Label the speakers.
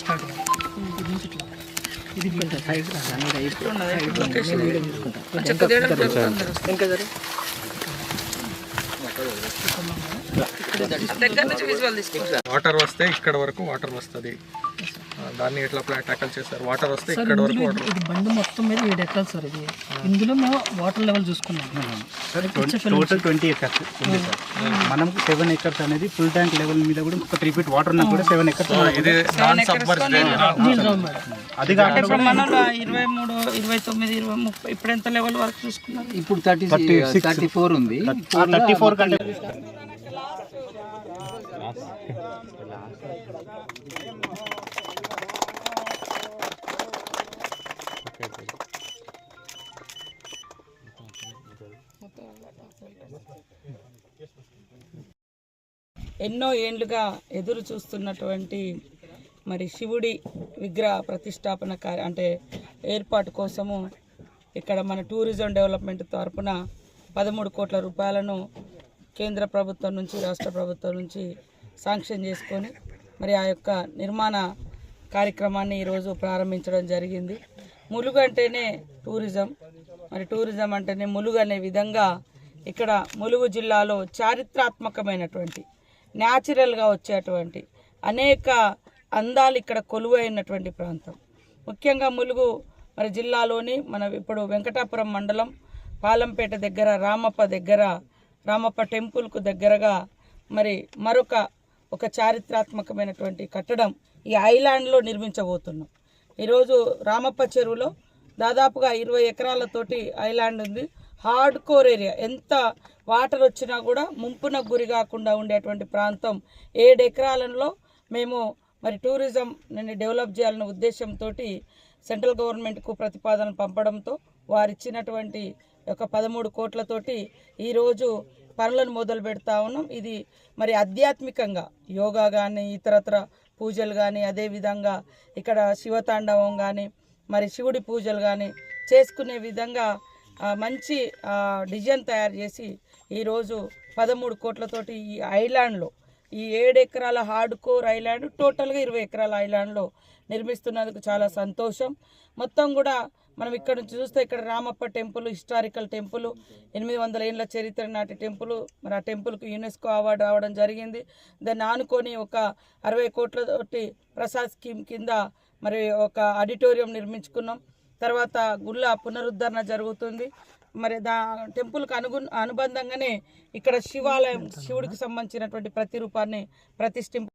Speaker 1: Start ఇది
Speaker 2: side
Speaker 3: water వస్తే ఇక్కడ వరకు వాటర్ వస్తుంది. దాన్ని ఎట్లా ట్యాకల్ చేస్తారు వాటర్ వస్తే ఇక్కడ వరకు వాటర్
Speaker 1: ఇది బండి మొత్తం మీద ఏడు ఎకరాలు సార్ ఇది. ఇందులో మేము వాటర్ లెవెల్ చూసుకున్నాం.
Speaker 4: టోటల్ ట్వంటీ ఎకర్స్ ఉంది సార్. మనం సెవెన్ ఎకర్స్ అనేది ఫుల్ ట్యాంక్ లెవెల్ మీద కూడా ఒక త్రీ ఫీట్ వాటర్ ఉన్నా కూడా సెవెన్ ఎకర్స్
Speaker 3: ఇది నాన్
Speaker 1: మేడం.
Speaker 4: అది
Speaker 5: ఇరవై మూడు ఇరవై తొమ్మిది ఇరవై ముప్పై ఇప్పుడు ఎంత లెవెల్ వరకు చూసుకున్నారు?
Speaker 2: ఇప్పుడు థర్టీ థర్టీ ఫోర్ ఉంది.
Speaker 4: థర్టీ ఫోర్ కంటే
Speaker 5: ఎన్నో ఏండ్లుగా ఎదురు చూస్తున్నటువంటి మరి శివుడి విగ్రహ ప్రతిష్టాపన కార్య అంటే ఏర్పాటు కోసము ఇక్కడ మన టూరిజం డెవలప్మెంట్ తరపున పదమూడు కోట్ల రూపాయలను కేంద్ర ప్రభుత్వం నుంచి రాష్ట్ర ప్రభుత్వం నుంచి శాంక్షన్ చేసుకొని మరి ఆ యొక్క నిర్మాణ కార్యక్రమాన్ని ఈరోజు ప్రారంభించడం జరిగింది. ములుగు అంటేనే టూరిజం. మరి టూరిజం అంటేనే ములుగు అనే విధంగా ఇక్కడ ములుగు జిల్లాలో చారిత్రాత్మకమైనటువంటి న్యాచురల్గా వచ్చేటువంటి అనేక అందాలు ఇక్కడ కొలువైనటువంటి ప్రాంతం. ముఖ్యంగా ములుగు మరి జిల్లాలోని మన ఇప్పుడు వెంకటాపురం మండలం పాలంపేట దగ్గర రామప్ప దగ్గర రామప్ప టెంపుల్కు దగ్గరగా మరి మరొక ఒక చారిత్రాత్మకమైనటువంటి కట్టడం ఈ ఐలాండ్లో నిర్మించబోతున్నాం. ఈరోజు రామప్ప చెరువులో దాదాపుగా ఇరవై ఎకరాలతోటి ఐలాండ్ ఉంది. హార్డ్ కోర్ ఏరియా ఎంత వాటర్ వచ్చినా కూడా ముంపున గురి కాకుండా ఉండేటువంటి ప్రాంతం. ఏడు ఎకరాలలో మేము మరి టూరిజం నేను డెవలప్ చేయాలనే ఉద్దేశంతో సెంట్రల్ గవర్నమెంట్కు ప్రతిపాదన పంపడంతో వారు ఇచ్చినటువంటి ఒక పదమూడు కోట్లతోటి ఈరోజు పనులను మొదలు పెడతా ఉన్నాం. ఇది మరి ఆధ్యాత్మికంగా యోగా కానీ ఇతరత్ర పూజలు కానీ అదేవిధంగా ఇక్కడ శివతాండవం కానీ మరి శివుడి పూజలు కానీ చేసుకునే విధంగా మంచి డిజైన్ తయారు చేసి ఈరోజు పదమూడు కోట్లతోటి ఈ ఐలాండ్లో ఈ ఏడు ఎకరాల హార్డ్ కోర్ ఐలాండ్ టోటల్గా ఇరవై ఎకరాల ఐలాండ్లో నిర్మిస్తున్నందుకు చాలా సంతోషం. మొత్తం కూడా మనం ఇక్కడ నుంచి చూస్తే ఇక్కడ రామప్ప టెంపుల్ హిస్టారికల్ టెంపుల్ ఎనిమిది వందల ఏళ్ళ చరిత్ర నాటి టెంపుల్. మరి ఆ టెంపుల్కి యునెస్కో అవార్డు రావడం జరిగింది. దాన్ని ఆనుకొని ఒక అరవై కోట్ల తోటి ప్రసాద్ స్కీమ్ కింద మరి ఒక ఆడిటోరియం నిర్మించుకున్నాం. తర్వాత గుళ్ళ పునరుద్ధరణ జరుగుతుంది. మరి దా టెంపుల్కి అనుగు అనుబంధంగానే ఇక్కడ శివాలయం శివుడికి సంబంధించినటువంటి ప్రతిరూపాన్ని ప్రతిష్ఠింపు